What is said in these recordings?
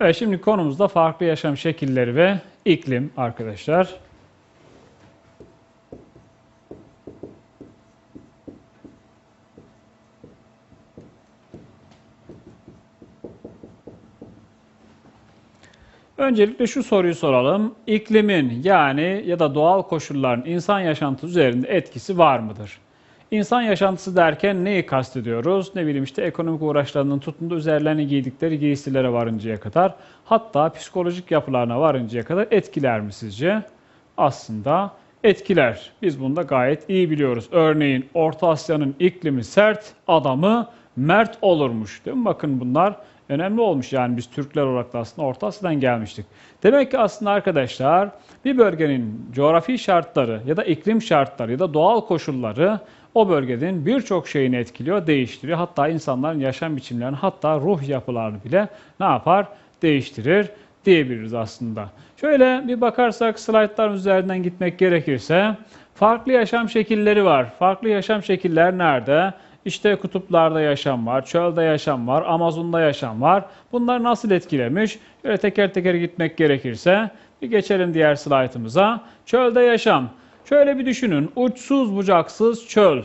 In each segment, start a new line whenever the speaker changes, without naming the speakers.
Evet şimdi konumuzda farklı yaşam şekilleri ve iklim arkadaşlar. Öncelikle şu soruyu soralım. İklimin yani ya da doğal koşulların insan yaşantısı üzerinde etkisi var mıdır? İnsan yaşantısı derken neyi kastediyoruz? Ne bileyim işte ekonomik uğraşlarının tutun da üzerlerine giydikleri giysilere varıncaya kadar hatta psikolojik yapılarına varıncaya kadar etkiler mi sizce? Aslında etkiler. Biz bunu da gayet iyi biliyoruz. Örneğin Orta Asya'nın iklimi sert, adamı mert olurmuş. Değil mi? Bakın bunlar önemli olmuş. Yani biz Türkler olarak da aslında Orta Asya'dan gelmiştik. Demek ki aslında arkadaşlar bir bölgenin coğrafi şartları ya da iklim şartları ya da doğal koşulları o bölgenin birçok şeyini etkiliyor, değiştiriyor. Hatta insanların yaşam biçimlerini hatta ruh yapılarını bile ne yapar? Değiştirir diyebiliriz aslında. Şöyle bir bakarsak slaytların üzerinden gitmek gerekirse farklı yaşam şekilleri var. Farklı yaşam şekiller nerede? İşte kutuplarda yaşam var, çölde yaşam var, Amazon'da yaşam var. Bunlar nasıl etkilemiş? Şöyle teker teker gitmek gerekirse bir geçelim diğer slaytımıza. Çölde yaşam. Şöyle bir düşünün. Uçsuz bucaksız çöl.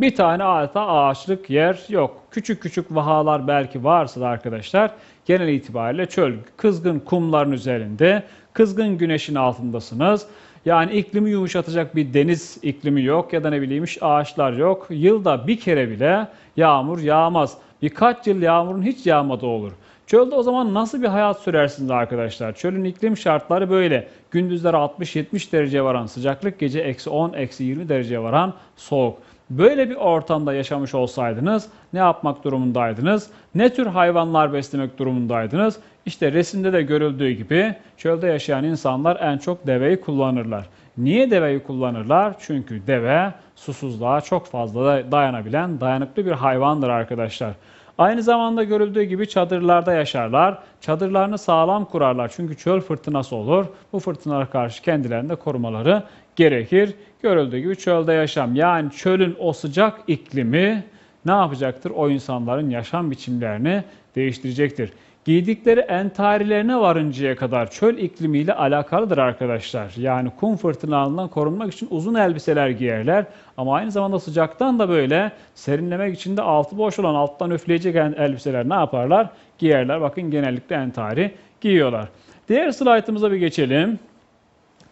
Bir tane adeta ağaçlık yer yok. Küçük küçük vahalar belki varsa da arkadaşlar genel itibariyle çöl. Kızgın kumların üzerinde, kızgın güneşin altındasınız. Yani iklimi yumuşatacak bir deniz iklimi yok ya da ne bileyim ağaçlar yok. Yılda bir kere bile yağmur yağmaz. Birkaç yıl yağmurun hiç yağmadığı olur. Çölde o zaman nasıl bir hayat sürersiniz arkadaşlar? Çölün iklim şartları böyle. Gündüzleri 60-70 derece varan sıcaklık, gece eksi 10, eksi 20 derece varan soğuk. Böyle bir ortamda yaşamış olsaydınız ne yapmak durumundaydınız? Ne tür hayvanlar beslemek durumundaydınız? İşte resimde de görüldüğü gibi çölde yaşayan insanlar en çok deveyi kullanırlar. Niye deveyi kullanırlar? Çünkü deve susuzluğa çok fazla dayanabilen dayanıklı bir hayvandır arkadaşlar. Aynı zamanda görüldüğü gibi çadırlarda yaşarlar. Çadırlarını sağlam kurarlar. Çünkü çöl fırtınası olur. Bu fırtınalara karşı kendilerini de korumaları gerekir. Görüldüğü gibi çölde yaşam. Yani çölün o sıcak iklimi ne yapacaktır? O insanların yaşam biçimlerini değiştirecektir. Giydikleri entarilerine varıncaya kadar çöl iklimiyle alakalıdır arkadaşlar. Yani kum fırtınalarından korunmak için uzun elbiseler giyerler. Ama aynı zamanda sıcaktan da böyle serinlemek için de altı boş olan alttan üfleyecek elbiseler ne yaparlar? Giyerler. Bakın genellikle entari giyiyorlar. Diğer slaytımıza bir geçelim.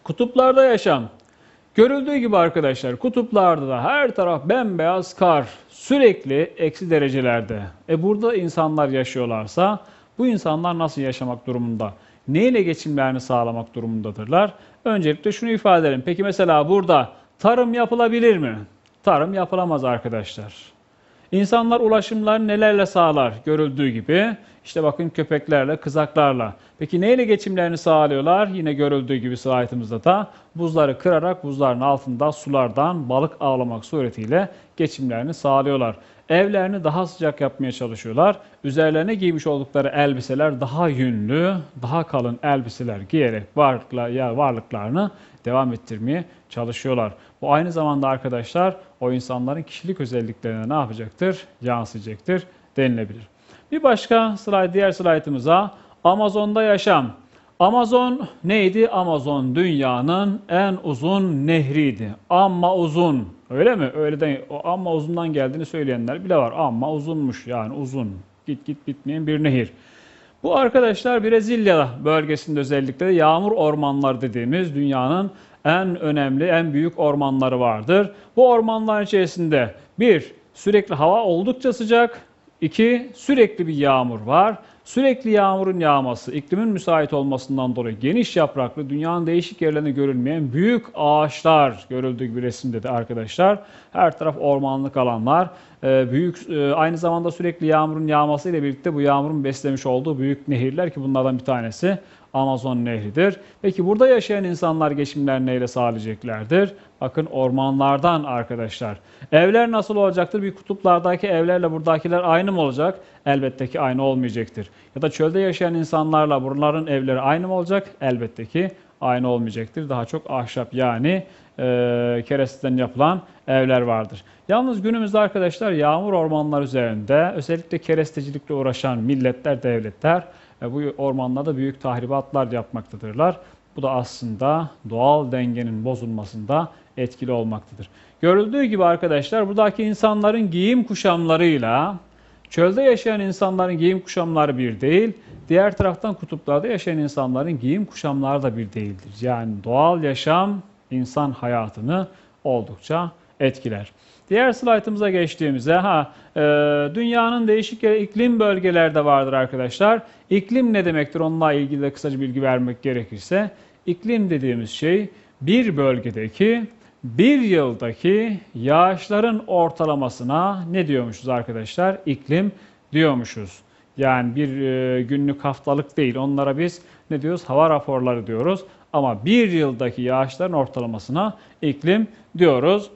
Kutuplarda yaşam. Görüldüğü gibi arkadaşlar kutuplarda da her taraf bembeyaz kar sürekli eksi derecelerde. E burada insanlar yaşıyorlarsa bu insanlar nasıl yaşamak durumunda? Neyle geçimlerini sağlamak durumundadırlar? Öncelikle şunu ifade edelim. Peki mesela burada tarım yapılabilir mi? Tarım yapılamaz arkadaşlar. İnsanlar ulaşımlarını nelerle sağlar? Görüldüğü gibi işte bakın köpeklerle, kızaklarla. Peki neyle geçimlerini sağlıyorlar? Yine görüldüğü gibi slaytımızda da buzları kırarak buzların altında sulardan balık avlamak suretiyle geçimlerini sağlıyorlar. Evlerini daha sıcak yapmaya çalışıyorlar. Üzerlerine giymiş oldukları elbiseler daha yünlü, daha kalın elbiseler giyerek varlıklar, ya varlıklarını devam ettirmeye çalışıyorlar. Bu aynı zamanda arkadaşlar o insanların kişilik özelliklerine ne yapacaktır? Yansıyacaktır denilebilir. Bir başka slide, diğer slaytımıza Amazon'da yaşam. Amazon neydi? Amazon dünyanın en uzun nehriydi. Amma uzun. Öyle mi? Öyle de o amma uzundan geldiğini söyleyenler bile var. Amma uzunmuş yani uzun. Git git bitmeyen bir nehir. Bu arkadaşlar Brezilya bölgesinde özellikle de yağmur ormanları dediğimiz dünyanın en önemli, en büyük ormanları vardır. Bu ormanlar içerisinde bir, sürekli hava oldukça sıcak. iki sürekli bir yağmur var. Sürekli yağmurun yağması, iklimin müsait olmasından dolayı geniş yapraklı, dünyanın değişik yerlerinde görülmeyen büyük ağaçlar görüldüğü gibi resimde de arkadaşlar. Her taraf ormanlık alanlar. Büyük, aynı zamanda sürekli yağmurun yağması ile birlikte bu yağmurun beslemiş olduğu büyük nehirler ki bunlardan bir tanesi Amazon Nehri'dir. Peki burada yaşayan insanlar geçimlerini neyle sağlayacaklardır? Bakın ormanlardan arkadaşlar. Evler nasıl olacaktır? Bir kutuplardaki evlerle buradakiler aynı mı olacak? Elbette ki aynı olmayacaktır. Ya da çölde yaşayan insanlarla bunların evleri aynı mı olacak? Elbette ki aynı olmayacaktır. Daha çok ahşap yani e, keresteden yapılan evler vardır. Yalnız günümüzde arkadaşlar yağmur ormanlar üzerinde özellikle kerestecilikle uğraşan milletler, devletler e, bu ormanlarda büyük tahribatlar yapmaktadırlar. Bu da aslında doğal dengenin bozulmasında etkili olmaktadır. Görüldüğü gibi arkadaşlar buradaki insanların giyim kuşamlarıyla çölde yaşayan insanların giyim kuşamları bir değil. Diğer taraftan kutuplarda yaşayan insanların giyim kuşamları da bir değildir. Yani doğal yaşam insan hayatını oldukça etkiler. Diğer slaytımıza geçtiğimizde ha e, dünyanın değişik iklim bölgelerde vardır arkadaşlar. İklim ne demektir? Onunla ilgili de kısaca bilgi vermek gerekirse iklim dediğimiz şey bir bölgedeki bir yıldaki yağışların ortalamasına ne diyormuşuz arkadaşlar? İklim diyormuşuz. Yani bir e, günlük haftalık değil. Onlara biz ne diyoruz? Hava raporları diyoruz. Ama bir yıldaki yağışların ortalamasına iklim diyoruz.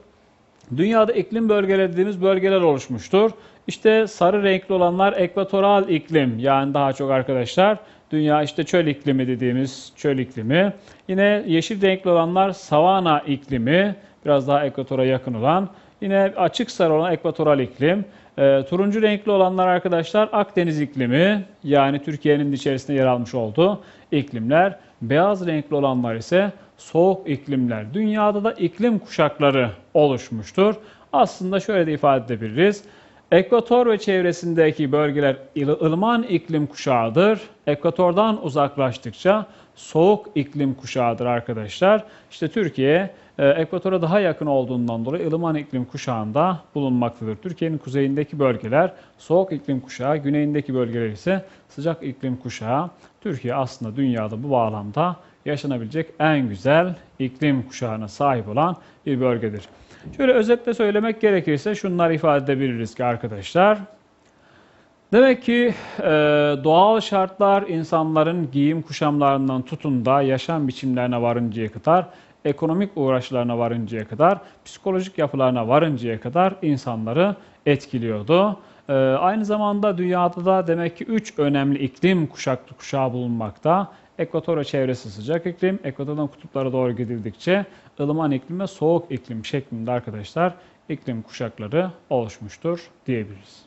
Dünyada iklim bölgeleri dediğimiz bölgeler oluşmuştur. İşte sarı renkli olanlar ekvatoral iklim yani daha çok arkadaşlar dünya işte çöl iklimi dediğimiz çöl iklimi. Yine yeşil renkli olanlar savana iklimi biraz daha ekvatora yakın olan. Yine açık sarı olan ekvatoral iklim. E, turuncu renkli olanlar arkadaşlar Akdeniz iklimi yani Türkiye'nin içerisinde yer almış olduğu iklimler. Beyaz renkli olanlar ise soğuk iklimler. Dünyada da iklim kuşakları oluşmuştur. Aslında şöyle de ifade edebiliriz. Ekvator ve çevresindeki bölgeler ılıman iklim kuşağıdır. Ekvatordan uzaklaştıkça soğuk iklim kuşağıdır arkadaşlar. İşte Türkiye e, ekvatora daha yakın olduğundan dolayı ılıman iklim kuşağında bulunmaktadır. Türkiye'nin kuzeyindeki bölgeler soğuk iklim kuşağı, güneyindeki bölgeler ise sıcak iklim kuşağı. Türkiye aslında dünyada bu bağlamda yaşanabilecek en güzel iklim kuşağına sahip olan bir bölgedir. Şöyle özetle söylemek gerekirse şunları ifade edebiliriz ki arkadaşlar. Demek ki e, doğal şartlar insanların giyim kuşamlarından tutun da yaşam biçimlerine varıncaya kadar, ekonomik uğraşlarına varıncaya kadar, psikolojik yapılarına varıncaya kadar insanları etkiliyordu. E, aynı zamanda dünyada da demek ki üç önemli iklim kuşaklı kuşağı bulunmakta. Ekvatora çevresi sıcak iklim, ekvatordan kutuplara doğru gidildikçe ılıman iklim ve soğuk iklim şeklinde arkadaşlar iklim kuşakları oluşmuştur diyebiliriz.